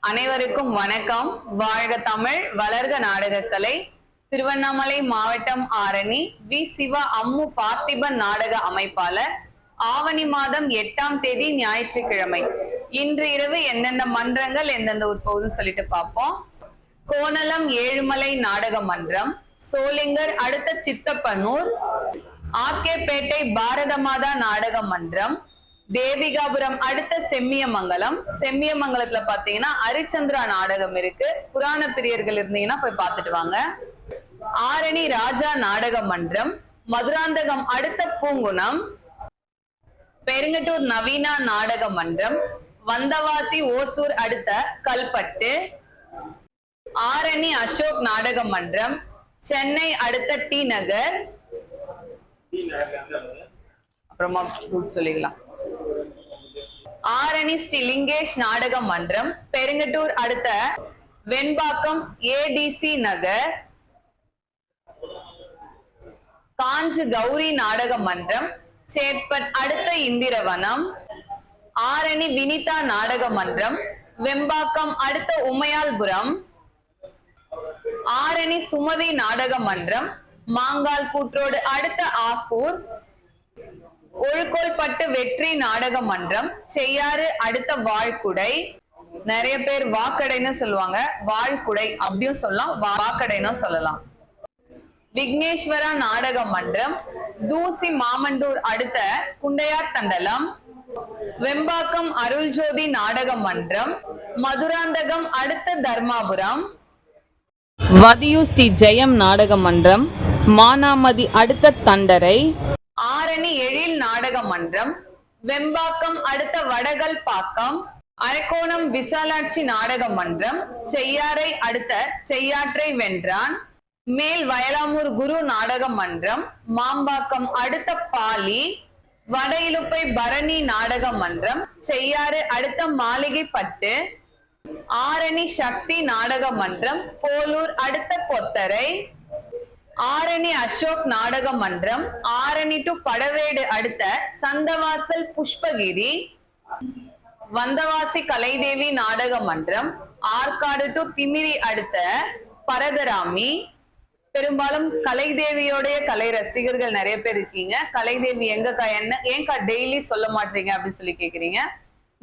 அனைவருக்கும் வணக்கம். வாழ்க தமிழ் வளர்க நாடகக்கலை. திருவண்ணாமலை மாவட்டம் ஆரணி வி. சிவா அம்மு பார்த்திபன் நாடக அமைப்பாளர். ஆவணி மாதம் எட்டாம் தேதி ஞாயிற்றுக்கிழமை. இன்று இரவு எந்தெந்த மன்றங்கள் எந்தெந்த உட்பகுதுன்னு சொல்லிட்டு பார்ப்போம். கோணலம் ஏழுமலை நாடக மன்றம். சோளிங்கர் அடுத்த சித்தப்பனூர். ஆர்கேபேட்டை பாரத மாதா நாடக மன்றம். தேவிகாபுரம் அடுத்த செம்மியமங்கலம். செம்மியமங்கலத்துல பாத்தீங்கன்னா ஹரிச்சந்திரா நாடகம் இருக்கு. புராண பிரியர்கள் இருந்தீங்கன்னா போய் பாத்துட்டு வாங்க. ஆரணி ராஜா நாடக மன்றம். மதுராந்தகம் அடுத்த பூங்குணம் பெருங்கட்டூர் நவீனா நாடக மன்றம். வந்தவாசி ஓசூர் அடுத்த கல்பட்டு. ஆரணி அசோக் நாடக மன்றம். சென்னை அடுத்த டி நகர். அப்புறமா சொல்லிக்கலாம். ஆரணி ஸ்ரீ லிங்கேஷ் நாடக மன்றம் பெருங்கட்டூர் அடுத்த வெண்பாக்கம் ஏடிசி நகர் காஞ்சி கௌரி நாடக மன்றம் சேட்பட் அடுத்த இந்திரவனம் ஆரணி வினிதா நாடக மன்றம் வெம்பாக்கம் அடுத்த உமையால்புரம் ஆரணி சுமதி நாடக மன்றம் மாங்கால் கூற்றோடு அடுத்த ஆக்கூர் ஒழுக்கோல்பட்டு வெற்றி நாடக மன்றம் செய்யாறு அடுத்த வாழ்குடை. நிறைய பேர் வாக்கடைன்னு சொல்லுவாங்க. வாழ்குடை அப்படியும் சொல்லலாம். வாக்கடைன்னு சொல்லலாம். விக்னேஸ்வரா நாடக மன்றம் தூசி மாமண்டூர் அடுத்த குண்டையார் தண்டலம். வெம்பாக்கம் அருள்ஜோதி நாடக மன்றம் மதுராந்தகம் அடுத்த தர்மாபுரம். வதியு ஸ்ரீ ஜெயம் நாடக மன்றம் மானாமதி அடுத்த தண்டரை. பழனி எழில் நாடக மன்றம் வெம்பாக்கம் அடுத்த வடகல் பாக்கம் அரக்கோணம் விசாலாட்சி நாடக மன்றம் செய்யாறை அடுத்த செய்யாற்றை வென்றான் மேல் வயலாமூர் குரு நாடக மன்றம் மாம்பாக்கம் அடுத்த பாலி வட இழுப்பை பரணி நாடக மன்றம் செய்யாறு அடுத்த மாளிகைப்பட்டு ஆரணி சக்தி நாடக மன்றம் போலூர் அடுத்த பொத்தரை ஆரணி அசோக் நாடக மன்றம் ஆரணி டு படவேடு அடுத்த சந்தவாசல் புஷ்பகிரி வந்தவாசி கலைதேவி நாடக மன்றம் ஆற்காடு டு திமிரி அடுத்த பரதராமி பெரும்பாலும் கலைதேவியோடைய கலை ரசிகர்கள் நிறைய பேர் இருக்கீங்க. கலைதேவி எங்கக்கா என்ன ஏங்கா டெய்லி சொல்ல மாட்டீங்க அப்படின்னு சொல்லி கேக்குறீங்க?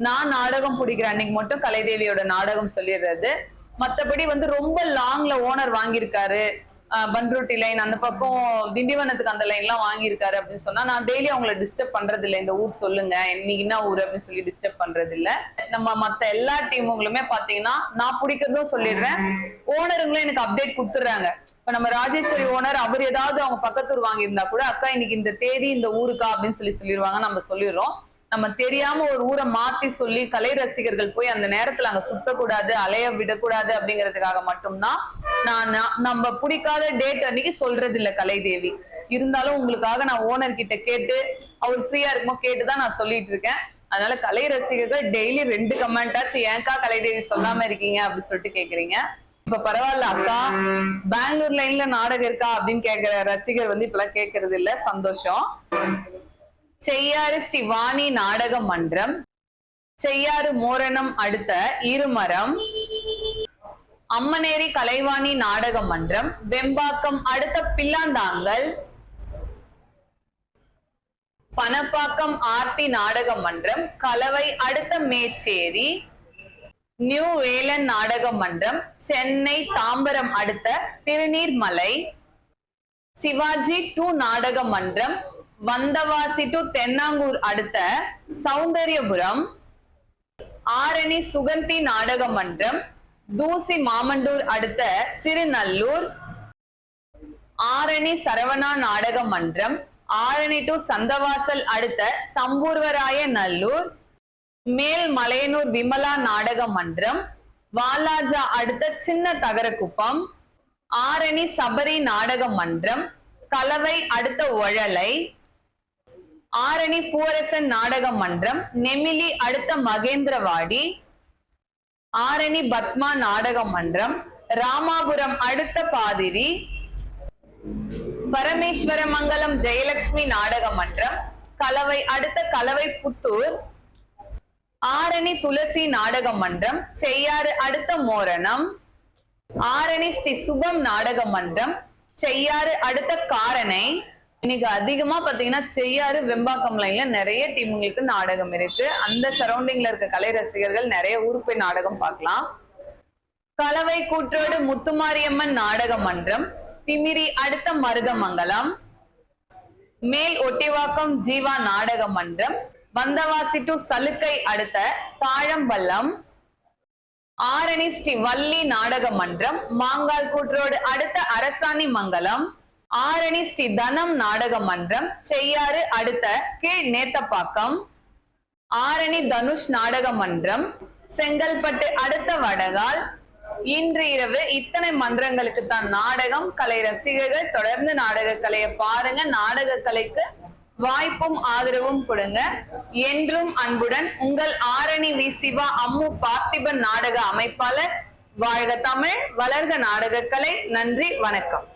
நான் நாடகம் பிடிக்கிற அன்னைக்கு மட்டும் கலைதேவியோட நாடகம் சொல்லிடுறது. மத்தபடி வந்து ரொம்ப லாங்ல ஓனர் வாங்கியிருக்காரு. அஹ் பன்ருட்டி லைன் அந்த பக்கம் திண்டிவனத்துக்கு அந்த லைன் எல்லாம் வாங்கியிருக்காரு அப்படின்னு சொன்னா நான் டெய்லி அவங்கள டிஸ்டர்ப் பண்றது இல்ல இந்த ஊர் சொல்லுங்க. இன்னைக்கு என்ன ஊர் அப்படின்னு சொல்லி டிஸ்டர்ப் பண்றது இல்ல நம்ம மத்த எல்லா டீமுங்களுமே பாத்தீங்கன்னா நான் பிடிக்கிறதும் சொல்லிடுறேன். ஓனருங்களும் எனக்கு அப்டேட் கொடுத்துறாங்க இப்ப நம்ம ராஜேஸ்வரி ஓனர் அவர் ஏதாவது அவங்க பக்கத்தூர் வாங்கியிருந்தா கூட அக்கா இன்னைக்கு இந்த தேதி இந்த ஊருக்கா? அப்படின்னு சொல்லி சொல்லிடுவாங்க நம்ம சொல்லிடுறோம். நம்ம தெரியாம ஒரு ஊரை மாத்தி சொல்லி கலை ரசிகர்கள் போய் அந்த நேரத்துல அங்க சுத்தக்கூடாது அலைய விடக்கூடாது அப்படிங்கிறதுக்காக மட்டும்தான் நான் நம்ம பிடிக்காத டேட் அன்னைக்கு சொல்றது இல்ல கலைதேவி. இருந்தாலும் உங்களுக்காக நான் ஓனர் கிட்ட கேட்டு அவர் ஃப்ரீயா இருக்குமோ கேட்டுதான் நான் சொல்லிட்டு இருக்கேன். அதனால கலை ரசிகர்கள் டெய்லி ரெண்டு கமெண்ட் ஆச்சு ஏன்க்கா கலைதேவி சொல்லாம இருக்கீங்க அப்படின்னு சொல்லிட்டு கேக்குறீங்க. இப்ப பரவாயில்ல அக்கா பெங்களூர் லைன்ல நாடகம் இருக்கா அப்படின்னு கேக்குற ரசிகர் வந்து இப்பெல்லாம் கேக்குறது இல்ல சந்தோஷம். செய்யாறு ஸ்ரீவாணி நாடக மன்றம் செய்யாறு மோரணம் அடுத்த இருமரம் அம்மனேரி கலைவாணி நாடக மன்றம் வெம்பாக்கம் அடுத்த பில்லாந்தாங்கல் பணப்பாக்கம் ஆர்த்தி நாடக மன்றம் கலவை அடுத்த மேச்சேரி நியூ வேலன் நாடக மன்றம் சென்னை தாம்பரம் அடுத்த திருநீர்மலை சிவாஜி டூ நாடக மன்றம் வந்தவாசி டு தென்னாங்கூர் அடுத்த சௌந்தரியபுரம் ஆரணி சுகந்தி நாடக மன்றம் தூசி மாமண்டூர் அடுத்த சிறுநல்லூர் ஆரணி சரவணா நாடக மன்றம் ஆரணி டு சந்தவாசல் அடுத்த சம்பூர்வராய நல்லூர் மேல் மலையனூர் விமலா நாடக மன்றம் வாலாஜா அடுத்த சின்ன தகரக்குப்பம் ஆரணி சபரி நாடக மன்றம் கலவை அடுத்த ஒழலை ஆரணி பூவரசன் நாடக மன்றம் நெமிலி அடுத்த மகேந்திரவாடி ஆரணி பத்மா நாடக மன்றம் ராமாபுரம் அடுத்த பாதிரி பரமேஸ்வரமங்கலம் ஜெயலட்சுமி நாடக மன்றம் கலவை அடுத்த கலவை புத்தூர் ஆரணி துளசி நாடக மன்றம் செய்யாறு அடுத்த மோரணம் ஆரணி ஸ்ரீ சுபம் நாடக மன்றம் செய்யாறு அடுத்த காரணை இன்னைக்கு அதிகமா பாத்தீங்கன்னா செய்யாறு வெம்பாக்கம் லைன்ல நிறைய டீமுங்களுக்கு நாடகம் இருக்கு. அந்த சரௌண்டிங்ல இருக்க கலை ரசிகர்கள் நிறைய ஊருக்கு போய் நாடகம் பார்க்கலாம். கலவை கூற்றோடு முத்துமாரியம்மன் நாடக மன்றம் திமிரி அடுத்த மருதமங்கலம் மேல் ஒட்டிவாக்கம் ஜீவா நாடக மன்றம் வந்தவாசி டு சலுக்கை அடுத்த தாழம்பள்ளம் ஆரணி ஸ்ரீ வள்ளி நாடக மன்றம் மாங்கால் கூற்றோடு அடுத்த அரசாணி மங்கலம் ஆரணி ஸ்ரீ தனம் நாடக மன்றம் செய்யாறு அடுத்த கீழ் நேத்தப்பாக்கம். ஆரணி தனுஷ் நாடக மன்றம் செங்கல்பட்டு அடுத்த வடகால். இன்று இரவு இத்தனை மன்றங்களுக்கு தான் நாடகம் கலை ரசிகர்கள் தொடர்ந்து நாடக கலையை பாருங்க. நாடக கலைக்கு வாய்ப்பும் ஆதரவும் கொடுங்க. என்றும் அன்புடன் உங்கள் ஆரணி வி. சிவா அம்மு பார்த்திபன் நாடக அமைப்பாளர். வாழ்க தமிழ் வளர்க நாடக கலை. நன்றி வணக்கம்.